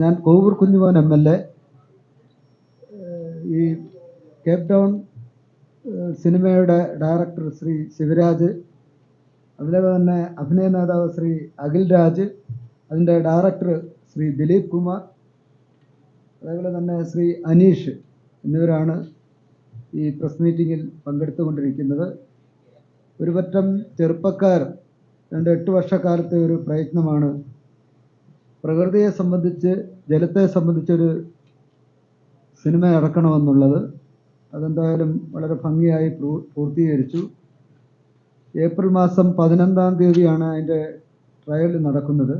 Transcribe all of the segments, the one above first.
ഞാൻ Kovoor Kunjumon M L A ഈ Cape Town സിനിമയുടെ ഡയറക്ടർ ശ്രീ ശിവരാജ് അതുപോലെ തന്നെ അഭിനയ നേതാവ് ശ്രീ അഖിൽ രാജ് അതിന്റെ ഡയറക്ടർ ശ്രീ ദിലീപ് കുമാർ അതേപോലെ തന്നെ ശ്രീ അനീഷ് എന്നിവരാണ് ഈ പ്രസ് മീറ്റിങ്ങിൽ പങ്കെടുത്തുകൊണ്ടിരിക്കുന്നത്. ഒരുപറ്റം ചെറുപ്പക്കാർ രണ്ട് എട്ട് വർഷക്കാലത്തെ ഒരു പ്രയത്നമാണ്. പ്രകൃതിയെ സംബന്ധിച്ച് ജലത്തെ സംബന്ധിച്ചൊരു സിനിമ ഇറക്കണമെന്നുള്ളത് അതെന്തായാലും വളരെ ഭംഗിയായി പൂർത്തീകരിച്ചു. ഏപ്രിൽ മാസം പതിനൊന്നാം തീയതിയാണ് അതിന്റെ ട്രയൽ നടക്കുന്നത്.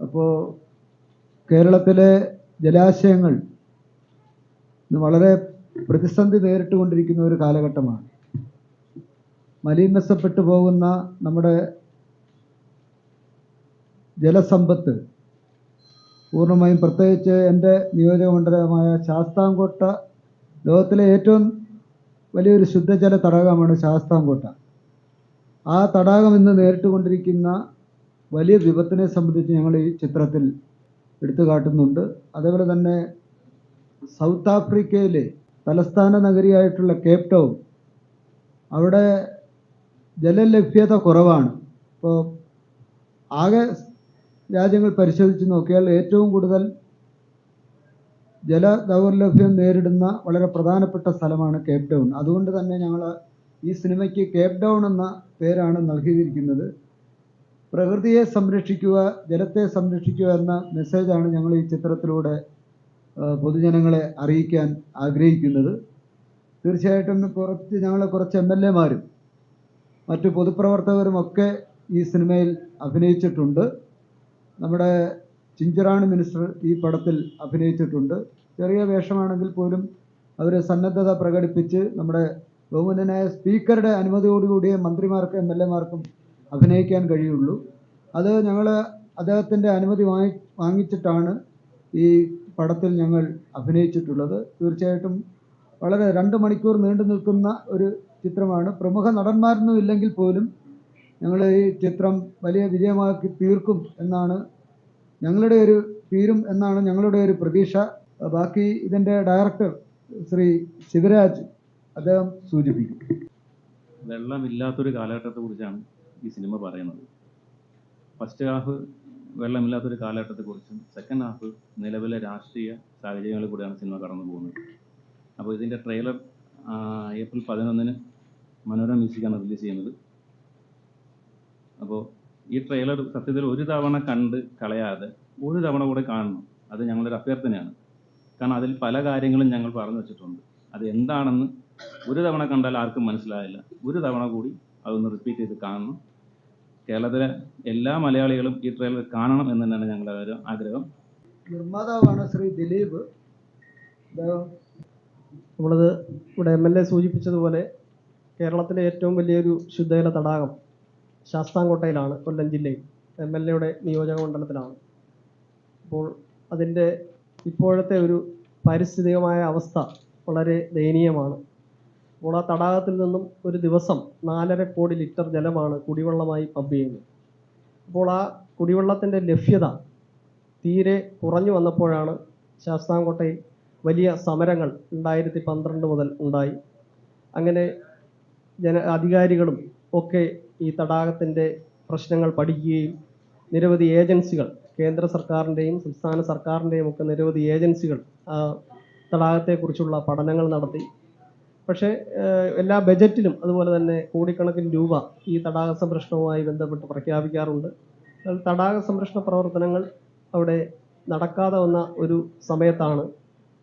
അപ്പോൾ കേരളത്തിലെ ജലാശയങ്ങൾ വളരെ പ്രതിസന്ധി നേരിട്ടുകൊണ്ടിരിക്കുന്ന ഒരു കാലഘട്ടമാണ്. മലീമസപ്പെട്ടു പോകുന്ന നമ്മുടെ ജലസമ്പത്ത് പൂർണമായും പ്രത്യേകിച്ച് എന്റെ നിയോജകമണ്ഡലമായ ശാസ്താംകോട്ട ലോകത്തിലെ ഏറ്റവും വലിയൊരു ശുദ്ധജല തടാകമാണ് ശാസ്താംകോട്ട. ആ തടാകം ഇന്ന് നേരിട്ടുകൊണ്ടിരിക്കുന്ന വലിയ വിപത്തിനെ സംബന്ധിച്ച് ഞങ്ങൾ ഈ ചിത്രത്തിൽ എടുത്തു കാട്ടുന്നുണ്ട്. അതേപോലെ തന്നെ സൗത്ത് ആഫ്രിക്കയിലെ തലസ്ഥാന നഗരിയായിട്ടുള്ള കേപ് ടൗൺ അവിടെ ജലലഭ്യത കുറവാണ്. ഇപ്പോൾ ആകെ രാജ്യങ്ങൾ പരിശോധിച്ച് നോക്കിയാൽ ഏറ്റവും കൂടുതൽ ജല ദൗർലഭ്യം നേരിടുന്ന വളരെ പ്രധാനപ്പെട്ട സ്ഥലമാണ് കേപ്പ് ടൗൺ. അതുകൊണ്ട് തന്നെ ഞങ്ങൾ ഈ സിനിമയ്ക്ക് കേപ്പ് ടൗൺ എന്ന പേരാണ് നൽകിയിരിക്കുന്നത്. പ്രകൃതിയെ സംരക്ഷിക്കുക ജലത്തെ സംരക്ഷിക്കുക എന്ന മെസ്സേജാണ് ഞങ്ങൾ ഈ ചിത്രത്തിലൂടെ പൊതുജനങ്ങളെ അറിയിക്കാൻ ആഗ്രഹിക്കുന്നത്. തീർച്ചയായിട്ടും കുറച്ച് ഞങ്ങളെ കുറച്ച് എം എൽ എമാരും മറ്റു പൊതുപ്രവർത്തകരുമൊക്കെ ഈ സിനിമയിൽ അഭിനയിച്ചിട്ടുണ്ട്. നമ്മുടെ ചിഞ്ചറാണി മിനിസ്റ്റർ ഈ പടത്തിൽ അഭിനയിച്ചിട്ടുണ്ട്. ചെറിയ വേഷമാണെങ്കിൽ പോലും അവർ സന്നദ്ധത പ്രകടിപ്പിച്ച് നമ്മുടെ ബഹുമാനായ സ്പീക്കറുടെ അനുമതിയോടുകൂടിയേ മന്ത്രിമാർക്കും എം എൽ എമാർക്കും അഭിനയിക്കാൻ കഴിയുള്ളൂ. അത് ഞങ്ങൾ അദ്ദേഹത്തിന്റെ അനുമതി വാങ്ങി വാങ്ങിച്ചിട്ടാണ് ഈ പടത്തിൽ ഞങ്ങൾ അഭിനയിച്ചിട്ടുള്ളത്. തീർച്ചയായിട്ടും വളരെ രണ്ട് മണിക്കൂർ നീണ്ടു നിൽക്കുന്ന ഒരു ചിത്രമാണ്. പ്രമുഖ നടന്മാരൊന്നും ഇല്ലെങ്കിൽ പോലും ഞങ്ങൾ ഈ ചിത്രം വലിയ വിജയമാക്കി തീർക്കും എന്നാണ് ഞങ്ങളുടെ ഒരു തീരും എന്നാണ് ഞങ്ങളുടെ ഒരു പ്രതീക്ഷ. ബാക്കി ഇതിന്റെ ഡയറക്ടർ ശ്രീ ശിവരാജ് അദ്ദേഹം സൂചിപ്പിക്കും. വെള്ളമില്ലാത്തൊരു കാലഘട്ടത്തെ കുറിച്ചാണ് ഈ സിനിമ പറയുന്നത്. ഫസ്റ്റ് ഹാഫ് വെള്ളമില്ലാത്തൊരു കാലഘട്ടത്തെക്കുറിച്ചും സെക്കൻഡ് ഹാഫ് നിലവിലെ രാഷ്ട്രീയ സാഹചര്യങ്ങളിൽ കൂടെയാണ് സിനിമ കടന്നു പോകുന്നത്. അപ്പോൾ ഇതിന്റെ ട്രെയിലർ ഏപ്രിൽ പതിനൊന്നിന് മനോരമ മ്യൂസിക്കാണ് റിലീസ് ചെയ്യുന്നത്. അപ്പോൾ ഈ ട്രെയിലർ സത്യത്തിൽ ഒരു തവണ കണ്ട് കളയാതെ ഒരു തവണ കൂടെ കാണണം. അത് ഞങ്ങളൊരു അഭ്യർത്ഥനയാണ്. കാരണം അതിൽ പല കാര്യങ്ങളും ഞങ്ങൾ പറഞ്ഞു വെച്ചിട്ടുണ്ട്. അത് എന്താണെന്ന് ഒരു തവണ കണ്ടാൽ ആർക്കും മനസ്സിലായില്ല. ഒരു തവണ കൂടി അതൊന്ന് റിപ്പീറ്റ് ചെയ്ത് കാണണം. കേരളത്തിലെ എല്ലാ മലയാളികളും ഈ ട്രെയിലർ കാണണം എന്ന് തന്നെയാണ് ഞങ്ങളുടെ ഒരു ആഗ്രഹം. നിർമ്മാതാവാണ് ശ്രീ ദിലീപ്. നമ്മളത് ഇവിടെ എം എൽ എ സൂചിപ്പിച്ചതുപോലെ കേരളത്തിലെ ഏറ്റവും വലിയൊരു ശുദ്ധജല തടാകം. ശാസ്താംകോട്ടയിലാണ് കൊല്ലം ജില്ലയിൽ എം എൽ എയുടെ നിയോജക മണ്ഡലത്തിലാണ്. അപ്പോൾ അതിന്റെ ഇപ്പോഴത്തെ ഒരു പാരിസ്ഥിതികമായ അവസ്ഥ വളരെ ദയനീയമാണ്. അപ്പോൾ ആ തടാകത്തിൽ നിന്നും ഒരു ദിവസം നാലര കോടി ലിറ്റർ ജലമാണ് കുടിവെള്ളമായി പമ്പ് ചെയ്യുന്നത്. അപ്പോൾ ആ കുടിവെള്ളത്തിന്റെ ലഭ്യത തീരെ കുറഞ്ഞു വന്നപ്പോഴാണ് ശാസ്താംകോട്ടയിൽ വലിയ സമരങ്ങൾ രണ്ടായിരത്തി പന്ത്രണ്ട് മുതൽ ഉണ്ടായി. അങ്ങനെ ജന അധികാരികളും ഒക്കെ ഈ തടാകത്തിന്റെ പ്രശ്നങ്ങൾ പഠിക്കുകയും നിരവധി ഏജൻസികൾ കേന്ദ്ര സർക്കാരിന്റെയും സംസ്ഥാന സർക്കാരിന്റെയും ഒക്കെ നിരവധി ഏജൻസികൾ തടാകത്തെക്കുറിച്ചുള്ള പഠനങ്ങൾ നടത്തി. പക്ഷേ എല്ലാ ബജറ്റിലും അതുപോലെ തന്നെ കോടിക്കണക്കിന് രൂപ ഈ തടാക സംരക്ഷണവുമായി ബന്ധപ്പെട്ട് പ്രഖ്യാപിക്കാറുണ്ട്. തടാക സംരക്ഷണ പ്രവർത്തനങ്ങൾ അവിടെ നടക്കാതെ വന്ന ഒരു സമയത്താണ്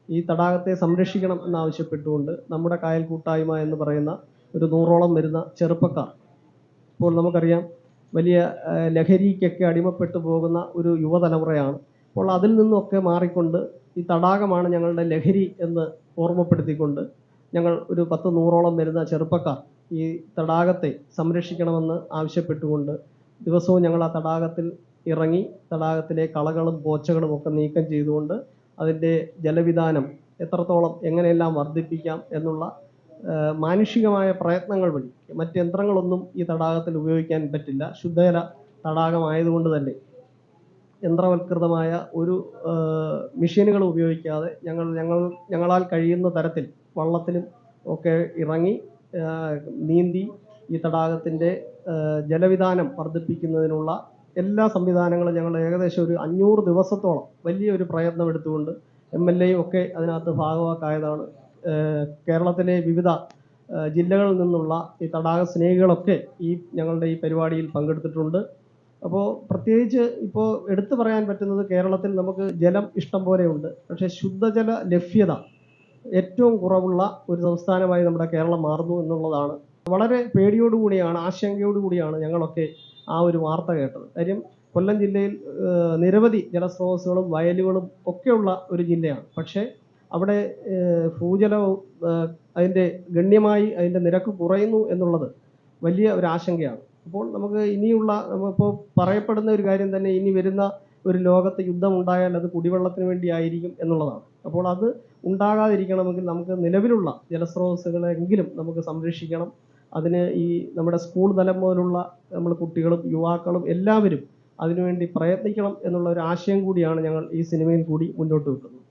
ഈ തടാകത്തെ സംരക്ഷിക്കണം എന്നാവശ്യപ്പെട്ടുകൊണ്ട് നമ്മുടെ കായൽ കൂട്ടായ്മ എന്ന് പറയുന്ന ഒരു നൂറോളം വരുന്ന ചെറുപ്പക്കാർ ഇപ്പോൾ നമുക്കറിയാം വലിയ ലഹരിക്കൊക്കെ അടിമപ്പെട്ടു പോകുന്ന ഒരു യുവതലമുറയാണ്. അപ്പോൾ അതിൽ നിന്നൊക്കെ മാറിക്കൊണ്ട് ഈ തടാകമാണ് ഞങ്ങളുടെ ലഹരി എന്ന് ഓർമ്മപ്പെടുത്തിക്കൊണ്ട് ഞങ്ങൾ ഒരു പത്ത് നൂറോളം വരുന്ന ചെറുപ്പക്കാർ ഈ തടാകത്തെ സംരക്ഷിക്കണമെന്ന് ആവശ്യപ്പെട്ടുകൊണ്ട് ദിവസവും ഞങ്ങൾ ആ തടാകത്തിൽ ഇറങ്ങി തടാകത്തിലെ കളകളും പോച്ചകളും ഒക്കെ നീക്കം ചെയ്തുകൊണ്ട് അതിന്റെ ജലവിധാനം എത്രത്തോളം എങ്ങനെയെല്ലാം വർദ്ധിപ്പിക്കാം എന്നുള്ള മാനുഷികമായ പ്രയത്നങ്ങൾ വഴി. മറ്റ് യന്ത്രങ്ങളൊന്നും ഈ തടാകത്തിൽ ഉപയോഗിക്കാൻ പറ്റില്ല. ശുദ്ധജല തടാകമായതുകൊണ്ട് തന്നെ യന്ത്രവൽകൃതമായ ഒരു മെഷീനുകൾ ഉപയോഗിക്കാതെ ഞങ്ങൾ ഞങ്ങൾ ഞങ്ങളാൽ കഴിയുന്ന തരത്തിൽ വള്ളത്തിലും ഒക്കെ ഇറങ്ങി നീന്തി ഈ തടാകത്തിന്റെ ജലവിധാനം വർദ്ധിപ്പിക്കുന്നതിനുള്ള എല്ലാ സംവിധാനങ്ങളും ഞങ്ങൾ ഏകദേശം ഒരു അഞ്ഞൂറ് ദിവസത്തോളം വലിയൊരു പ്രയത്നം എടുത്തുകൊണ്ട് എം എൽ എയും ഒക്കെ അതിനകത്ത് ഭാഗവാക്കായതാണ് കേരളത്തിലെ വിവിധ ജില്ലകളിൽ നിന്നുള്ള ഈ തടാക സ്നേഹികളൊക്കെ ഈ ഞങ്ങളുടെ ഈ പരിപാടിയിൽ പങ്കെടുത്തിട്ടുണ്ട്. അപ്പോൾ പ്രത്യേകിച്ച് ഇപ്പോൾ എടുത്തു പറയാൻ പറ്റുന്നത് കേരളത്തിൽ നമുക്ക് ജലം ഇഷ്ടം പോലെയുണ്ട് പക്ഷേ ശുദ്ധജല ലഭ്യത ഏറ്റവും കുറവുള്ള ഒരു സംസ്ഥാനമായി നമ്മുടെ കേരളം മാറുന്നു എന്നുള്ളതാണ്. വളരെ പേടിയോടുകൂടിയാണ് ആശങ്കയോടുകൂടിയാണ് ഞങ്ങളൊക്കെ ആ ഒരു വാർത്ത കേട്ടത്. കാര്യം കൊല്ലം ജില്ലയിൽ നിരവധി ജലസ്രോതസ്സുകളും വയലുകളും ഒക്കെയുള്ള ഒരു ജില്ലയാണ്. പക്ഷേ അവിടെ ഭൂജലവും അതിന്റെ ഗണ്യമായി അതിന്റെ നിരക്ക് കുറയുന്നു എന്നുള്ളത് വലിയ ഒരു ആശങ്കയാണ്. അപ്പോൾ നമുക്ക് ഇനിയുള്ള ഇപ്പോൾ പറയപ്പെടുന്ന ഒരു കാര്യം തന്നെ ഇനി വരുന്ന ഒരു ലോകത്ത് യുദ്ധം ഉണ്ടായാൽ അത് കുടിവെള്ളത്തിന് വേണ്ടി ആയിരിക്കും എന്നുള്ളതാണ്. അപ്പോൾ അത് ഉണ്ടാകാതിരിക്കണമെങ്കിൽ നമുക്ക് നിലവിലുള്ള ജലസ്രോതസ്സുകളെങ്കിലും നമുക്ക് സംരക്ഷിക്കണം. അതിന് ഈ നമ്മുടെ സ്കൂൾ തലം മുതലുള്ള നമ്മൾ കുട്ടികളും യുവാക്കളും എല്ലാവരും അതിനുവേണ്ടി പ്രയത്നിക്കണം എന്നുള്ള ഒരു ആശയം കൂടിയാണ് ഞങ്ങൾ ഈ സിനിമയിൽ കൂടി മുന്നോട്ട് വെക്കുന്നത്.